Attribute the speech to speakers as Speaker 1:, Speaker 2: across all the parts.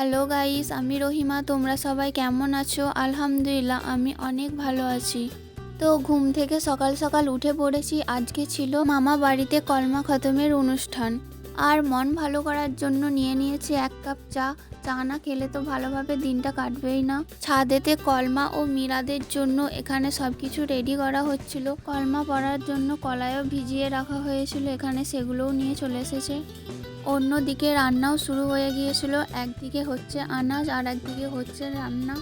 Speaker 1: Hello guys আমি রহিমা। তোমরা সবাই কেমন আছো? আলহামদুলিল্লাহ, আমি অনেক ভালো আছি। তো ঘুম থেকে সকাল সকাল উঠে পড়েছি। আজকে ছিল মামা বাড়িতে কলমা খতমের অনুষ্ঠান। আর মন ভালো করার জন্য নিয়ে নিয়েছি এক কাপ চা। চা না খেলে তো ভালোভাবে দিনটা কাটবেই না। ছাদেতে কলমা ও মিরাদের জন্য এখানে সব কিছু রেডি করা হচ্ছিল। কলমা পড়ার জন্য কলায়ও ভিজিয়ে রাখা হয়েছিল। এখানে সেগুলোও নিয়ে চলে এসেছে। অন্যদিকে রান্নাও শুরু হয়ে গিয়েছিল। একদিকে হচ্ছে আনাজ আর একদিকে হচ্ছে রান্না।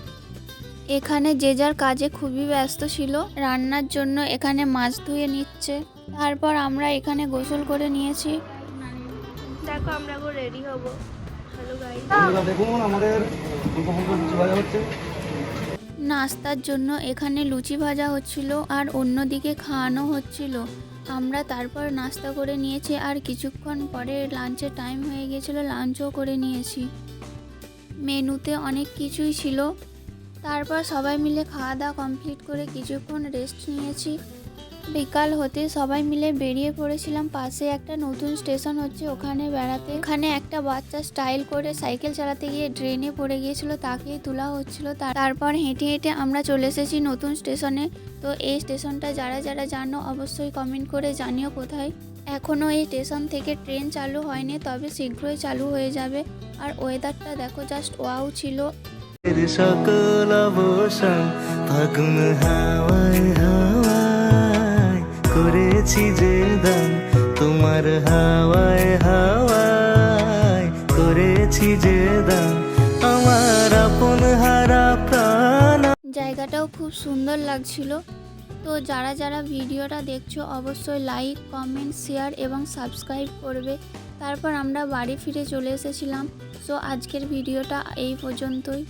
Speaker 1: এখানে যে যার কাজে খুবই ব্যস্ত ছিল। রান্নার জন্য এখানে মাছ ধুয়ে নিচ্ছে। তারপর আমরা এখানে গোসল করে নিয়েছি।
Speaker 2: দেখো আমরা এখন রেডি হব। হ্যালো গাইস
Speaker 3: বন্ধুরা দেখুন আমাদের ফুলকো ফুলকো লুচি ভাজা হচ্ছে।
Speaker 1: নাস্তার জন্য এখানে লুচি ভাজা হচ্ছিল আর অন্যদিকে খাওয়ানো হচ্ছিল। আমরা তারপর নাস্তা করে নিয়েছি আর কিছুক্ষণ পরে লাঞ্চের টাইম হয়ে গিয়েছিল লাঞ্চও করে নিয়েছি। মেনুতে অনেক কিছুই ছিল। তারপর সবাই মিলে খাওয়া দাওয়া কমপ্লিট করে কিছুক্ষণ রেস্ট নিয়েছি। বিকাল হতে সবাই মিলে বেরিয়ে পড়েছিলাম পাশে একটা নতুন স্টেশন হচ্ছে, ওখানে বেড়াতে। ওখানে একটা বাচ্চা স্টাইল করে সাইকেল চালাতে গিয়ে ড্রেনে পড়ে গিয়েছিল, তাকেই তোলা হচ্ছিল। তারপর হেঁটে হেঁটে আমরা চলে এসেছি নতুন স্টেশনে তো এই স্টেশনটা যারা যারা জানো অবশ্যই কমেন্ট করে জানিও কোথায়। এখনও এই স্টেশন থেকে ট্রেন চালু হয়নি, তবে শীঘ্রই চালু হয়ে যাবে। আর ওয়েদারটা দেখো জাস্ট ওয়াও ছিল।
Speaker 4: সকল অবসান ফাগুন হাওয়ায় হাওয়ায় করেছি যে দান তোমার হাওয়ায় হাওয়ায় করেছি যে দান আমার আপন হারা প্রাণ
Speaker 1: জায়গাটাও খুব সুন্দর লাগছিল। তো যারা যারা ভিডিওটা দেখছ, অবশ্যই লাইক কমেন্ট শেয়ার এবং সাবস্ক্রাইব করবে। তারপর আমরা বাড়ি ফিরে চলে এসেছিলাম। সো আজকের ভিডিওটা এই পর্যন্তই।